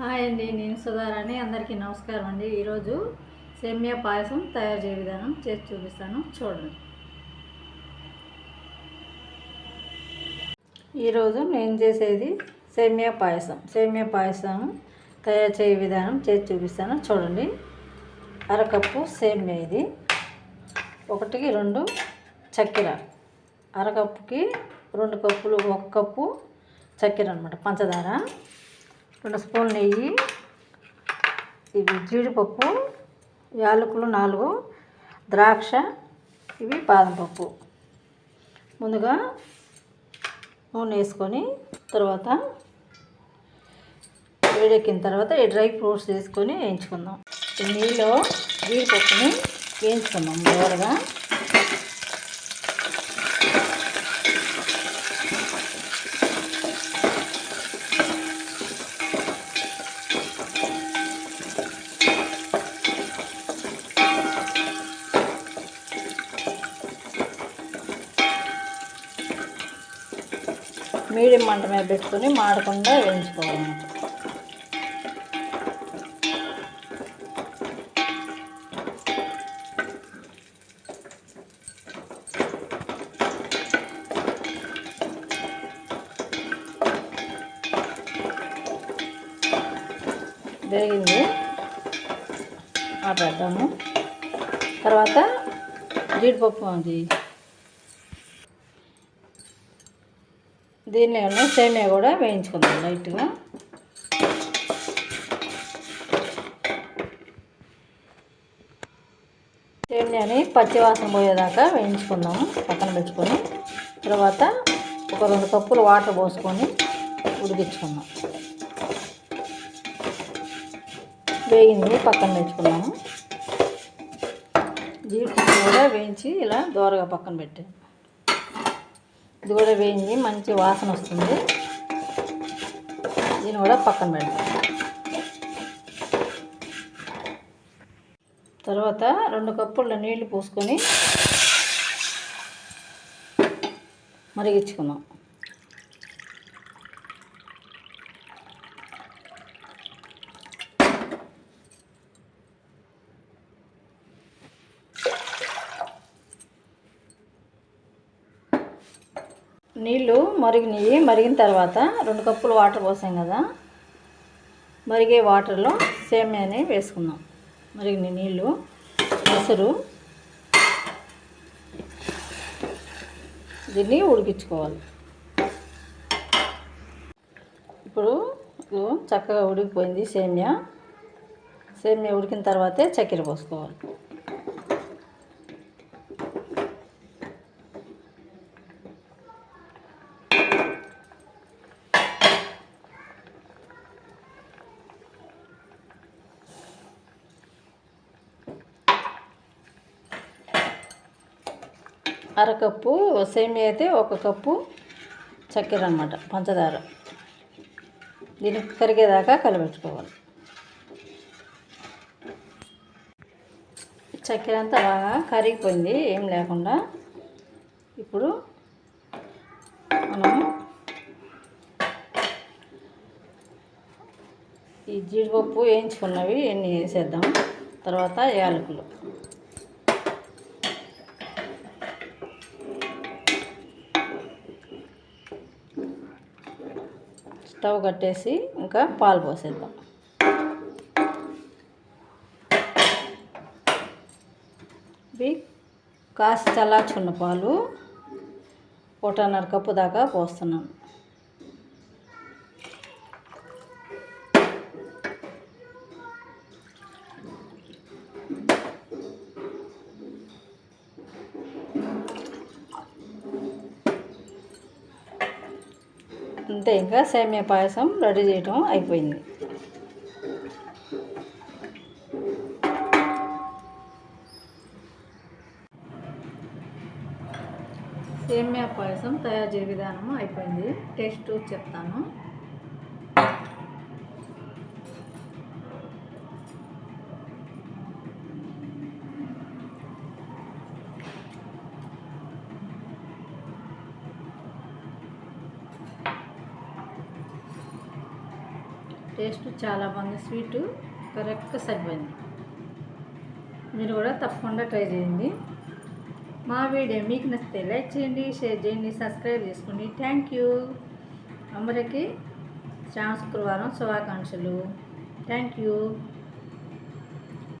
Hi అండి నేను సుధారాణి. అందరికీ నమస్కారం అండి. ఈరోజు సేమియా పాయసం తయారు చేయ విధానం చేసి చూపిస్తాను. చూడండి. ఈరోజు నేను చేసేది సేమియా పాయసం. సేమియా పాయసం తయారు చేయ విధానం చేసి చూపిస్తాను. చూడండి. అరకప్పు సేమియా ఇది. ఒకటికి రెండు చక్కెర. అరకప్పుకి రెండు కప్పులు ఒక కప్పు చక్కెర అనమాట పంచదార. రెండు స్పూన్లు నెయ్యి ఇవి జీడిపప్పు యాలకులు నాలుగు ద్రాక్ష ఇవి బాదం పప్పు. ముందుగా నూనె వేసుకొని తర్వాత వేడెక్కిన తర్వాత ఈ డ్రై ఫ్రూట్స్ వేసుకొని వేయించుకుందాం. నీళ్ళు జీడిపప్పుని వేయించుకుందాం దూరగా మీడియం మంట మీద పెట్టుకొని మాడకుండా వేయించుకోవాలి. వేగింది. ఆపేద్దాము. తర్వాత జీడిపప్పు అది. దీన్ని సేమియా కూడా వేయించుకుందాం లైట్గా. సేమియాని పచ్చివాసన పోయేదాకా వేయించుకుందాము పక్కన పెట్టుకొని. తర్వాత ఒక రెండు కప్పులు వాటర్ పోసుకొని ఉడికించుకుందాం. వేగింది పక్కన పెట్టుకున్నాము జీడిపప్పు కూడా వేయించి ఇలా దోరగా పక్కన పెట్టాను ఇది కూడా వేయింది మంచి వాసన వస్తుంది. దీన్ని కూడా పక్కన పెడతాం. తర్వాత రెండు కప్పుల నీళ్ళు పోసుకొని మరిగించుకుందాం. నీళ్ళు మరిగినాయి మరిగిన తర్వాత రెండు కప్పులు వాటర్ పోసాం కదా. మరిగే వాటర్లో సేమ్యాని వేసుకుందాం. మరిగిన నీళ్ళు పెసరు. దీన్ని ఉడికించుకోవాలి. ఇప్పుడు చక్కగా ఉడికిపోయింది సేమ్యా. సేమ్యా ఉడికిన తర్వాతే చక్కెర పోసుకోవాలి. అరకప్పు సేమియా అయితే ఒక కప్పు చక్కెర అనమాట పంచదార. దీన్ని కరిగేదాకా కలిపెట్టుకోవాలి చక్కెర అంతా బాగా కరిగిపోయింది ఏం లేకుండా. ఇప్పుడు మనం ఈ జీడిపప్పు వేయించుకున్నవి ఎన్ని వేసేద్దాం? తర్వాత యాలకులు. స్టవ్ కట్టేసి ఇంకా పాలు పోసేద్దాం. ఇవి కాస్త చల్లార్చుకున్న పాలు ఒకటిన్నర కప్పు దాకా పోస్తున్నాను. అంతే ఇంకా సేమియా పాయసం రెడీ చేయటం అయిపోయింది. సేమియా పాయసం తయారు చేయ విధానం అయిపోయింది. టేస్ట్ చెప్తాను. టేస్ట్ చాలా బాగుంది స్వీటు కరెక్ట్గా సరిపోయింది. మీరు కూడా తప్పకుండా ట్రై చేయండి. మా వీడియో మీకు నచ్చితే లైక్ చేయండి షేర్ చేయండి సబ్స్క్రైబ్ చేసుకోండి. థ్యాంక్ యూ అందరికీ శ్రావణ శుక్రవారం శుభాకాంక్షలు. Thank you